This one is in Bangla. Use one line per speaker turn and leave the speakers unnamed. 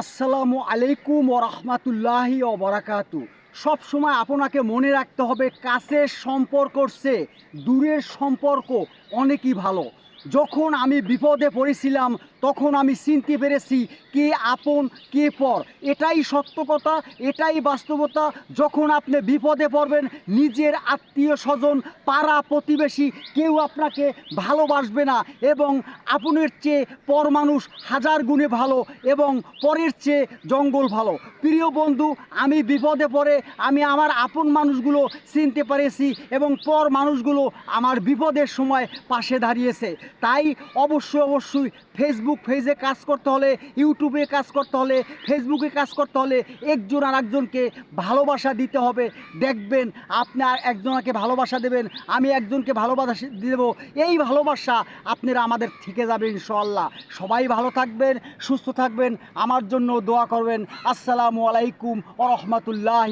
আসসালামু আলাইকুম ও রহমাতুল্লাহি ও বারাকাতু। সবসময় আপনাকে মনে রাখতে হবে, কাছের সম্পর্ক চেয়ে দূরের সম্পর্ক অনেকই ভালো। যখন আমি বিপদে পড়েছিলাম, তখন আমি চিনতে পেরেছি কে আপন, কে পর। এটাই সত্য কথা, এটাই বাস্তবতা। যখন আপনি বিপদে পড়বেন, নিজের আত্মীয় স্বজন, পাড়া প্রতিবেশী, কেউ আপনাকে ভালোবাসবে না এবং আপনের চেয়ে পর মানুষ হাজার গুণে ভালো এবং পরের চেয়ে জঙ্গল ভালো। প্রিয় বন্ধু, আমি বিপদে পড়ে, আমি আমার আপন মানুষগুলো চিনতে পেরেছি এবং পর মানুষগুলো আমার বিপদের সময় পাশে দাঁড়িয়েছে। তাই অবশ্যই অবশ্যই ফেসবুক পেজে কাজ করতে হলে ইউটিউবে কাজ করতে হলে ফেসবুকে কাজ করতে হলে একজন আর একজনকে ভালোবাসা দিতে হবে। দেখবেন আপনি একজনকে ভালোবাসা দেবেন, আমি একজনকে ভালোবাসা দেব। এই ভালোবাসা আপনারা আমাদের থেকে যাবে ইনশাল্লাহ সবাই ভালো থাকবেন, সুস্থ থাকবেন, আমার জন্য দোয়া করবেন। আসসালামু আলাইকুম ও রহমতুল্লাহ